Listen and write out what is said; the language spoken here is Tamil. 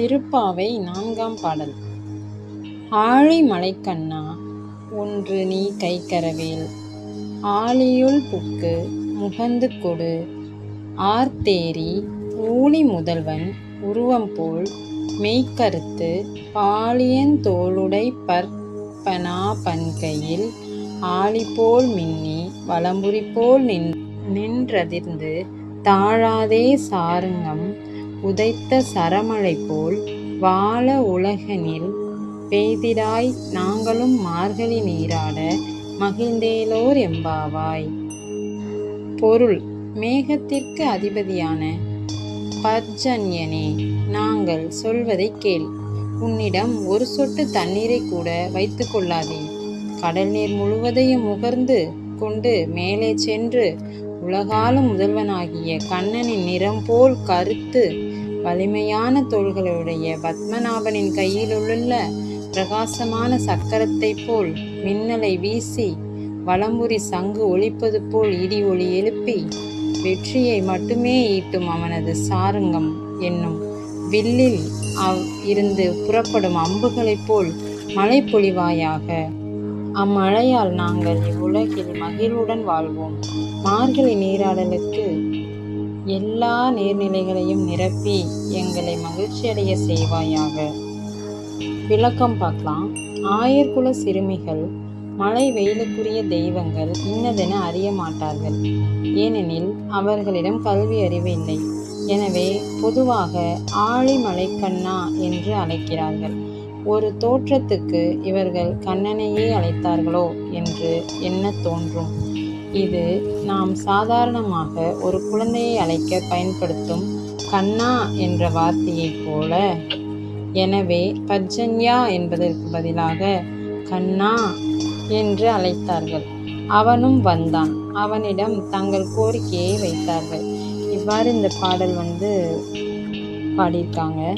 திருப்பாவை நான்காம் பாடல். ஆழி மலைக்கண்ணா ஒன்று நீ கைக்கரவேல். ஆழியுள் புக்கு முகந்து கொடு. ஆர்த்தேரி ஊழி முதல்வன் உருவம் போல் மெய்க்கருத்து பாலியன் தோளுடை பற்பனா பன்கையில் ஆழிபோல் மின்னி வலம்புரி போல் நின் நின்றதிர்ந்து தாழாதே சாருங்கம் உதைத்த சரமழை போல் வாழ உலகனில் பெய்திடாய் நாங்களும் மார்கழி நீராட மகிழ்ந்தேலோர் எம்பாவாய். பொருள் மேகத்திற்கு அதிபதியான பர்ஜன்யனே நாங்கள் சொல்வதைக் கேள். உன்னிடம் ஒரு சொட்டு தண்ணீரை கூட வைத்து கொள்ளாதே. கடல் நீர் முழுவதையும் முகர்ந்து கொண்டு மேலே சென்று உலகால முதல்வனாகிய கண்ணனின் நிறம் போல் கருத்து வலிமையான தோள்களுடைய பத்மநாபனின் கையிலுள்ள பிரகாசமான சக்கரத்தைப் போல் மின்னலை வீசி வலம்புரி சங்கு ஒழிப்பது போல் இடி ஒளி எழுப்பி வெற்றியை மட்டுமே ஈட்டும் அவனது சாரங்கம் என்னும் வில்லில் அவ் இருந்து புறப்படும் அம்புகளைப் போல் மழை பொழிவாயாக அம்மழையால் நாங்கள் இவ்வுலகில் மகிழ்வுடன் வாழ்வோம். மார்கழி நீராடலுக்கு எல்லா நீர்நிலைகளையும் நிரப்பி எங்களை மகிழ்ச்சியடைய செய்வாயாக. விளக்கம் பார்க்கலாம். ஆயர்குல சிறுமிகள் மழை வெயிலுக்குரிய தெய்வங்கள் இன்னதென அறிய மாட்டார்கள். ஏனெனில் அவர்களிடம் கல்வி அறிவு இல்லை. எனவே பொதுவாக ஆழி மலைக்கண்ணா என்று அழைக்கிறார்கள். ஒரு தோற்றத்துக்கு இவர்கள் கண்ணனையே அழைத்தார்களோ என்று என்ன தோன்றும். இது நாம் சாதாரணமாக ஒரு குழந்தையை அழைக்க பயன்படுத்தும் கண்ணா என்ற வார்த்தையைப் போல. எனவே பர்ஜன்யா என்பதற்கு பதிலாக கண்ணா என்று அழைத்தார்கள். அவனும் வந்தான். அவனிடம் தங்கள் கோரிக்கையை வைத்தார்கள். இவ்வாறு இந்த பாடல் வந்து பாடியிருக்காங்க.